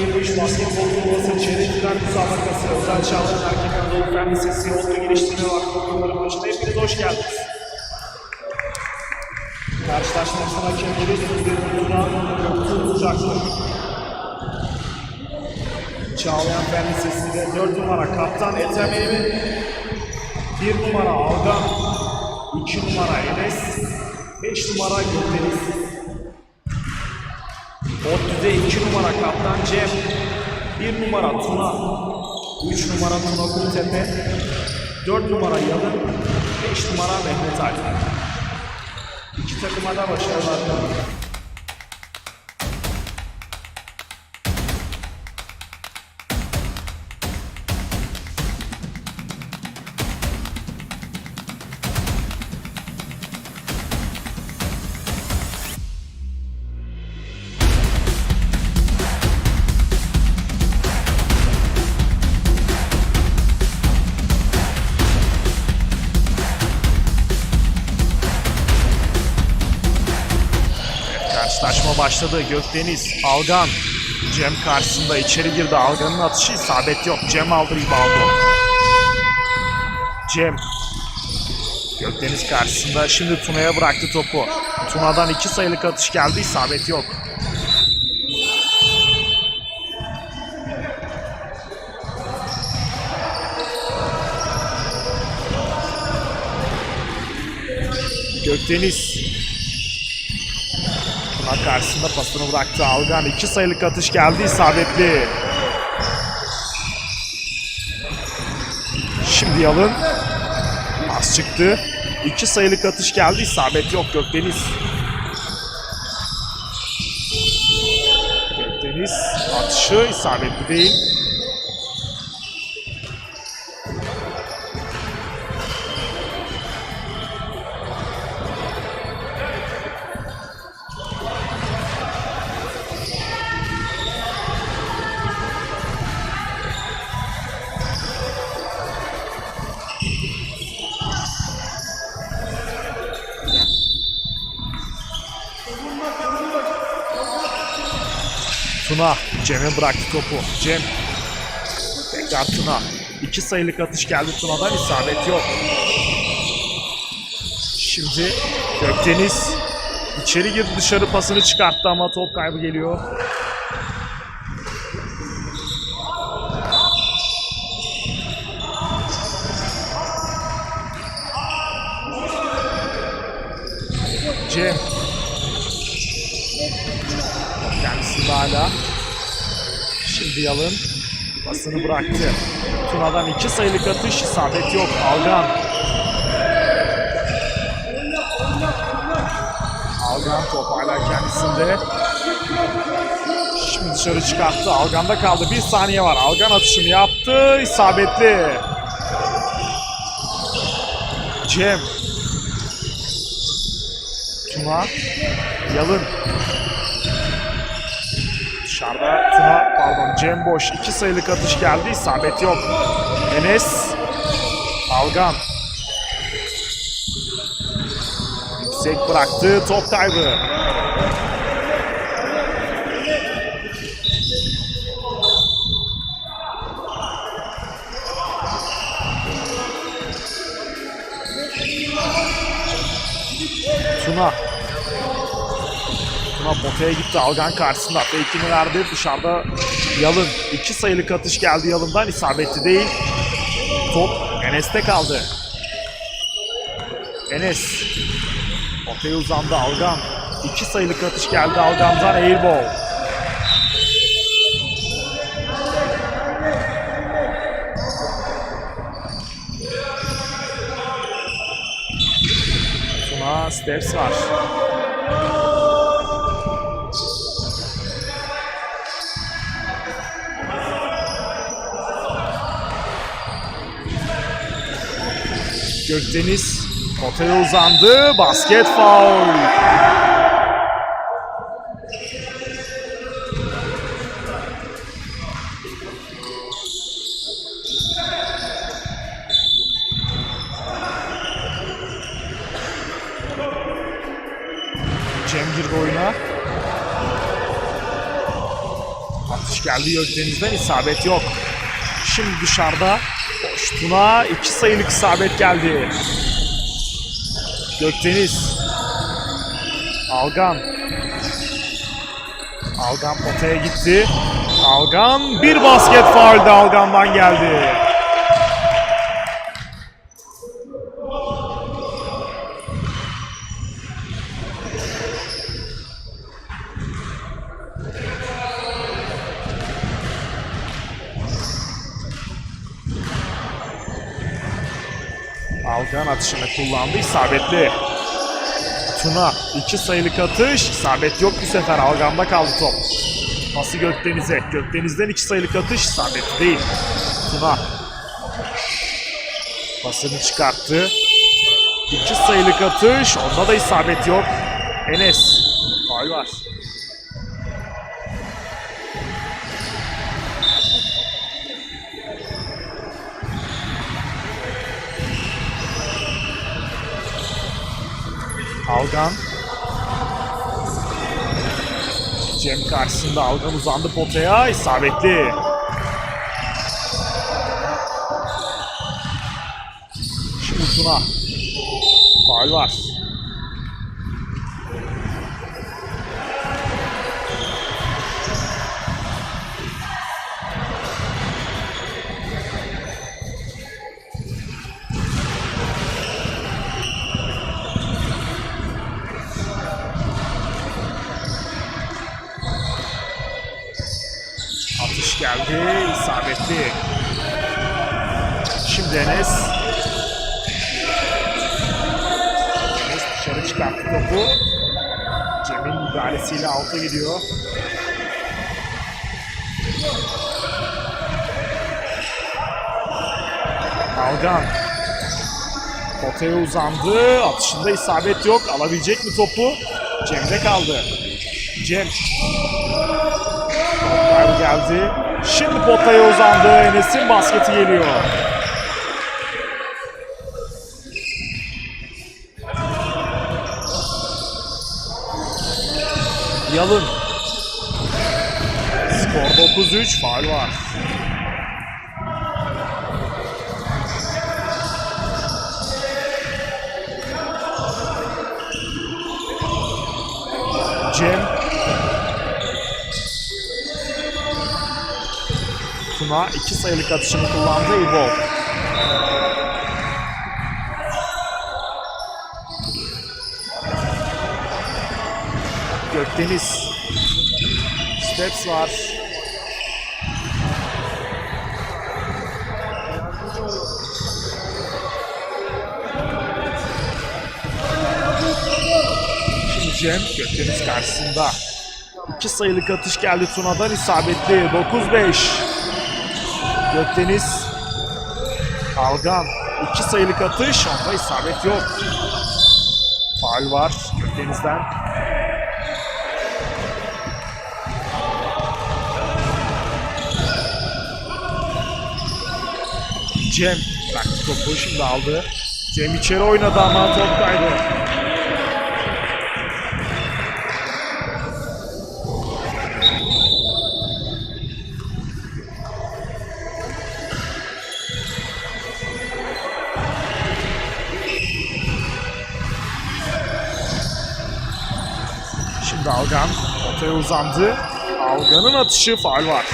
Uluslararası 2023 Basketbol Turnuvası Çeyrek Final Müsabakası Özel Çağlayan Erkek Anadolu Fen Lisesi Otlu Geliştirme Vakfı Okulları Maçı'na hepiniz hoş geldiniz. Karşılaşmamızın hakemleri Turan Göktuğ Uçaklı. Çağlayan Fen Lisesi'nde 4 numara Kaptan Ethem Emin, 1 numara Algan, 2 numara Enes, 5 numara Gökdeniz. Otlu'da 2 numara Kaptan Cem, 1 numara Tuna, 3 numara Tuna Kultepe, 4 numara Yalın, 5 numara Mehmet Ali. İki takıma da başarılar diliyorum. Başladı. Gökdeniz, Algan. Cem karşısında içeri girdi. Algan'ın atışı isabet yok. Cem aldı reboundu. Cem. Gökdeniz karşısında şimdi Tuna'ya bıraktı topu. Tuna'dan iki sayılık atış geldi. isabet yok. Gökdeniz Tuna karşısında pasını bıraktı. Algan iki sayılık atış geldi isabetli. Şimdi Yalın pas çıktı. İki sayılık atış geldi isabet yok Gökdeniz. Gökdeniz atışı isabetli değil. Tuna Cem'e bıraktı topu. Cem tekrar Tuna. İki sayılık atış geldi Tuna'dan isabet yok. Şimdi Gökdeniz içeri girdi dışarı pasını çıkarttı ama top kaybı geliyor. Cem Kendisinde hala. Şimdi pasını bıraktı. Tuna'dan iki sayılık atış isabet yok. Algan. Algan top hala kendisinde. Şimdi dışarı çıkarttı. Algan'da kaldı. Bir saniye var. Algan atışını yaptı. isabetli. Cem. Tuna. Yalın. Dışarıda Tuna, pardon Cem boş. iki sayılık atış geldi. isabet yok. Enes. Algan. Yüksek bıraktı. Top kaybı. Tuna. Tuna potaya gitti Algan karşısında. Fake'ini verdi. Dışarıda Yalın. iki sayılık atış geldi Yalın'dan. isabetli değil. Top Enes'te kaldı. Enes. Potaya uzandı Algan. İki sayılık atış geldi Algan'dan. Airball. Tuna steps var. Gökdeniz potaya uzandı. Basket foul. Cem girdi oyuna. Atış geldi Gökdeniz'den isabet yok. Şimdi dışarıda Tuna iki sayılık isabet geldi. Gökdeniz. Algan. Algan potaya gitti. Algan bir basket faul de Algan'dan geldi. Algan atışını kullandı. isabetli. Tuna iki sayılık atış. isabet yok bu sefer. Algan'da kaldı top. Pası Gökdeniz'e. Gökdeniz'den iki sayılık atış. isabetli değil. Tuna. Pasını çıkarttı. İki sayılık atış. Onda da isabet yok. Enes. Faul var. Algan. Cem karşısında Algan uzandı potaya. isabetli. Şimdi Tuna. Faul var. Geldi. isabetli. Şimdi Enes. Enes dışarı çıkarttı topu. Cem'in müdahalesiyle alta gidiyor. Algan. Potaya uzandı. Atışında isabet yok. Alabilecek mi topu? Cem'de kaldı. Cem Toplar geldi. Şimdi potaya uzandı. Enes'in basketi geliyor. Yalın. Skor 9-3. Faul var. Tuna iki sayılık atışını kullandı. İbo. Gökdeniz. Steps var. Şimdi Cem Gökdeniz karşısında. İki sayılık atış geldi Tuna'dan isabetli. 9-5. Gökdeniz Algan iki sayılık atış onda isabet yok. Faul var Gökdeniz'den. Cem bıraktı topu şimdi aldı. Cem içeri oynadı ama top kaydı. Şimdi Algan ortaya uzandı. Algan'ın atışı faul var.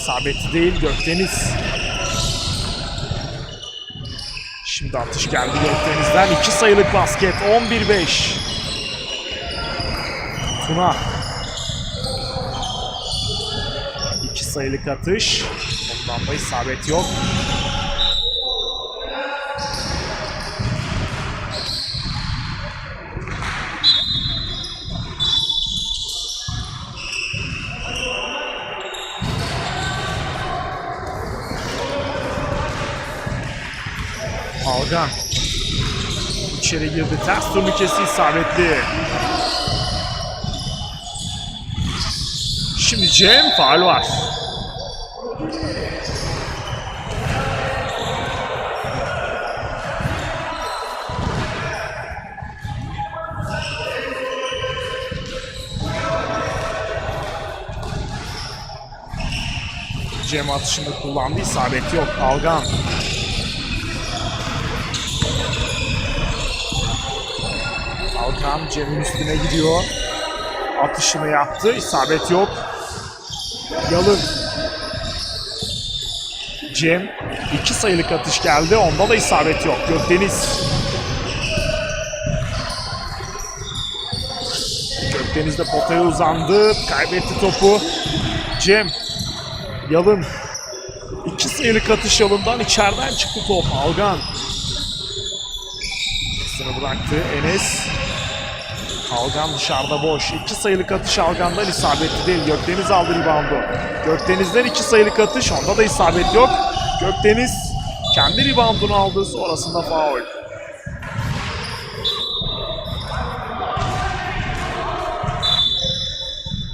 İsabetli değil Gökdeniz. Şimdi atış geldi Gökdeniz'den. iki sayılık basket. 11-5. Tuna. İki sayılık atış. Ondan da isabet yok. Algan. İçeri girdi. Ters turnikesi isabetli. Şimdi Cem faal var. Cem atışını kullandı. isabet yok. Algan. Algan Cem'in üstüne gidiyor. Atışını yaptı. isabet yok. Yalın. Cem iki sayılık atış geldi. Onda da isabet yok. Gökdeniz. Gökdeniz de potaya uzandı. Kaybetti topu. Cem. Yalın. İki sayılık atış yalından içeriden çıktı top. Algan. İkisini bıraktı. Enes. Algan dışarıda boş. İki sayılık atış Algan'dan isabetli değil. Gökdeniz aldı reboundu. Gökdeniz'den iki sayılık atış. Onda da isabet yok. Gökdeniz kendi reboundunu aldı. Sonrasında faul.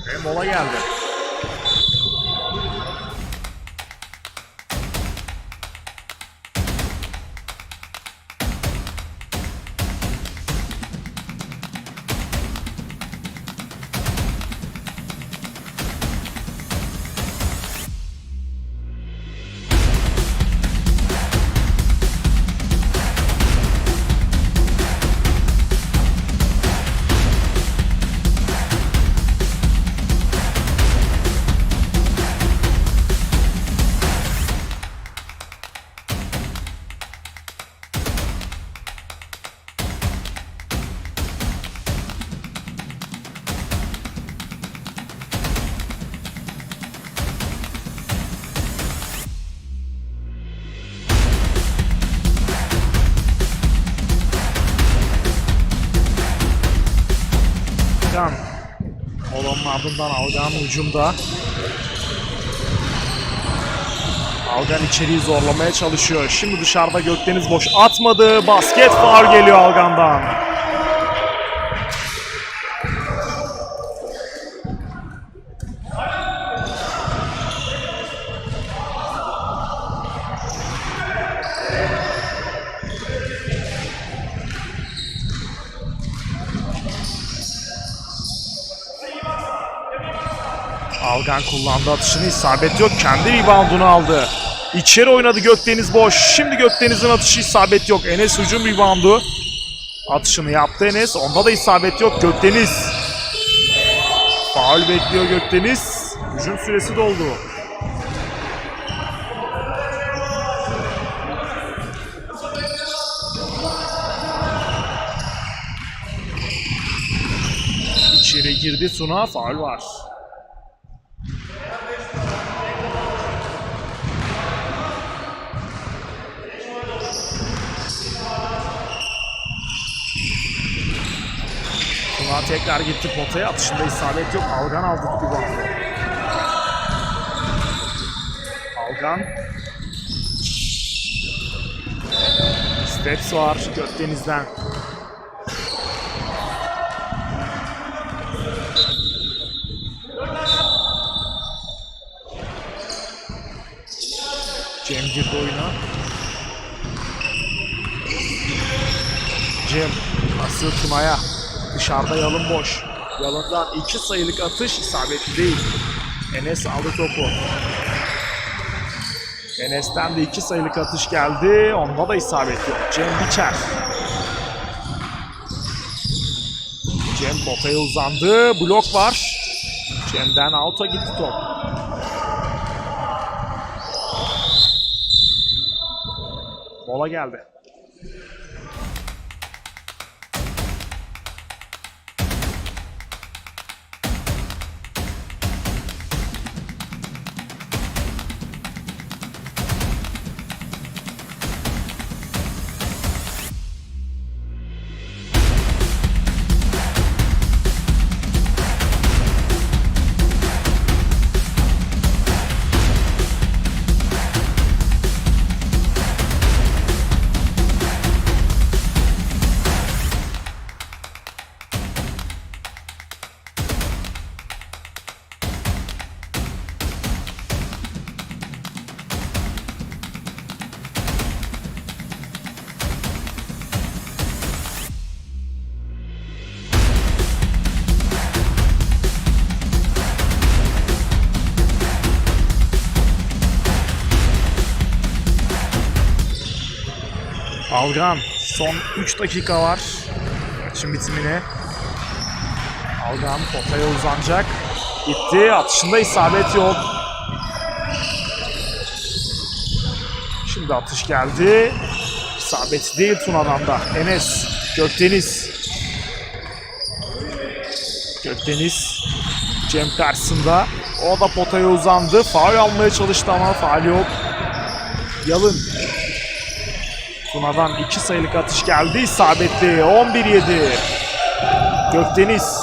Ve mola geldi. Can. Olanın ardından Algan hücumda. Algan içeriği zorlamaya çalışıyor. Şimdi dışarıda Gökdeniz boş atmadı. Basket faul geliyor Algan'dan. Kullandı atışını isabet yok. Kendi reboundunu aldı. İçeri oynadı Gökdeniz boş. Şimdi Gökdeniz'in atışı isabet yok. Enes hücum reboundu. Atışını yaptı Enes. Onda da isabet yok. Gökdeniz. Faul bekliyor Gökdeniz. Hücum süresi doldu. İçeri girdi Suna. Faul var. Tuna tekrar gitti potaya. Atışında isabet yok. Algan aldı bir bandı. Algan. Steps var Gökdeniz'den. Cem girdi oyuna. Cem asıl Tuna'ya. Dışarıda yalın boş. Yalından iki sayılık atış isabetli değil. Enes aldı topu. Enes'ten de iki sayılık atış geldi. Onda da isabet yok. Cem Biçer. Cem potaya uzandı. Blok var. Cem'den out'a gitti top. Mola geldi. Algan son 3 dakika var. Maçın bitimine. Algan potaya uzanacak. Gitti. Atışında isabet yok. Şimdi atış geldi. İsabet değil Tuna'dan da. Enes. Gökdeniz. Gökdeniz. Cem karşısında. O da potaya uzandı. Faul almaya çalıştı ama faul yok. Yalın. Tuna'dan iki sayılık atış geldi. İsabetli. 11-7. Gökdeniz.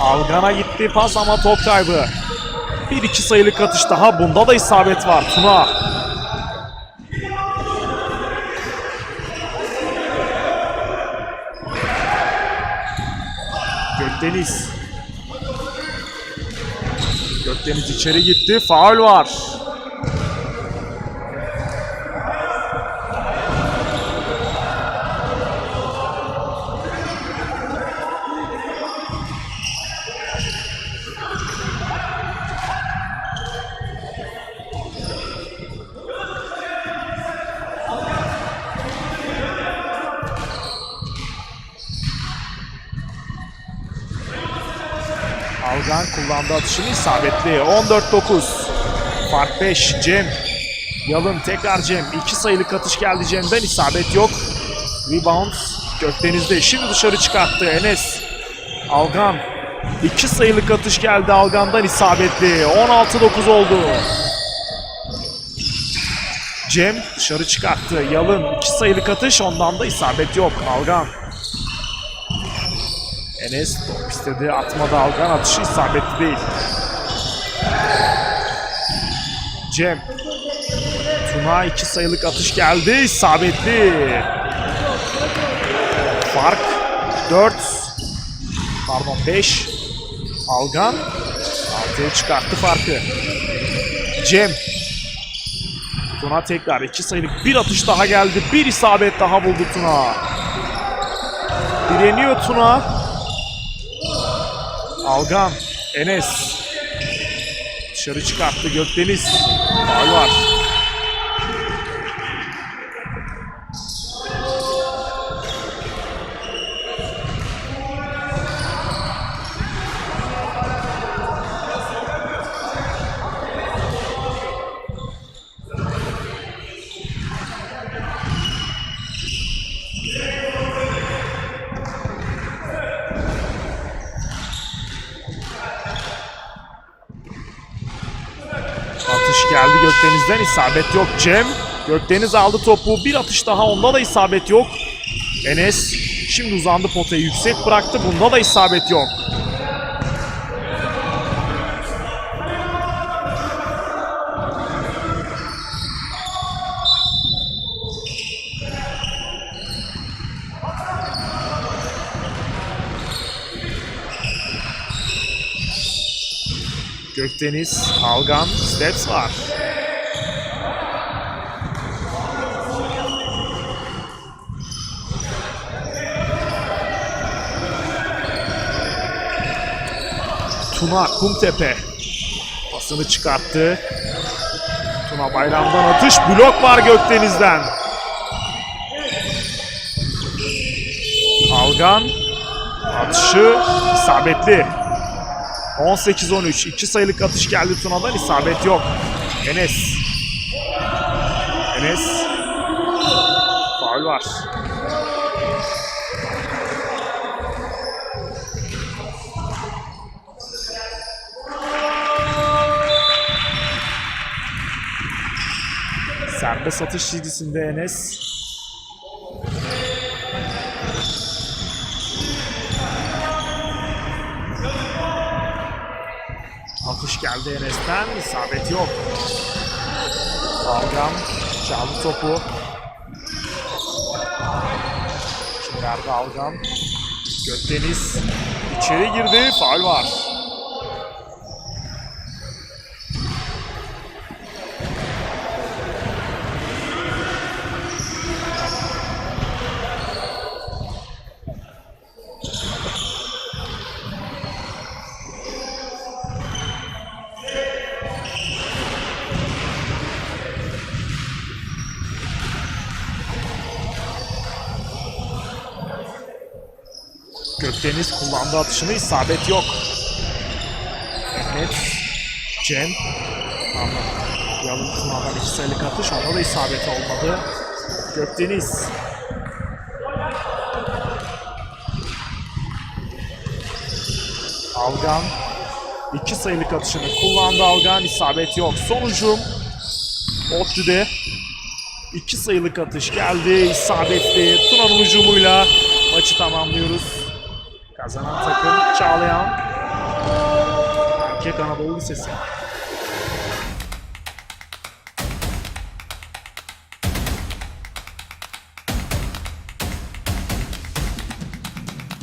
Algan'a gitti pas ama top kaybı. Bir iki sayılık atış daha. Bunda da isabet var. Tuna. Gökdeniz. Gökdeniz içeri gitti. Faul var. Kullandı atışını isabetli. 14-9. Fark 5. Cem. Yalın tekrar Cem. İki sayılık atış geldi Cem'den. isabet yok. Rebound Gökdeniz'de. Şimdi dışarı çıkarttı Enes. Algan. İki sayılık atış geldi Algan'dan isabetli. 16-9 oldu. Cem dışarı çıkarttı. Yalın iki sayılık atış ondan da isabet yok. Algan. Enes top istedi. Atmadı Algan. Atışı isabetli değil. Cem. Tuna iki sayılık atış geldi. isabetli. Fark 4. Pardon 5. Algan. 6'ya çıkarttı farkı. Cem. Tuna tekrar iki sayılık bir atış daha geldi. Bir isabet daha buldu Tuna. Direniyor Tuna. Algan, Enes. Dışarı çıkarttı Gökdeniz. Faul var. Gökdeniz'den isabet yok. Cem Gökdeniz aldı topu. Bir atış daha onda da isabet yok. Enes şimdi uzandı potayı yüksek bıraktı. Bunda da isabet yok. Gökdeniz, Algan, Steps var. Tuna Kumtepe pasını çıkarttı. Tuna bayramdan atış blok var Gökdeniz'den. Algan atışı isabetli. 18-13. 2 sayılık atış geldi Tuna'dan. isabet yok. Enes. Enes. Faul var. Serbest atış çizgisinde Enes. Atış geldi Enes'ten. isabet yok. Algam çaldı topu. Şimdi verdi Algam. Gökdeniz içeri girdi. Faul var. Kullandığı atışını isabet yok. Mehmet, Cem. Yalın kullanılan iki sayılık atış onda da isabet olmadı. Gökdeniz. Algan. iki sayılık atışını kullandı Algan. isabet yok. Son hücum. Ottu'de. iki sayılık atış geldi. isabetli. Tuna'nın hücumuyla maçı tamamlıyoruz. Kazanan takım Çağlayan. Erkek Anadolu Lisesi.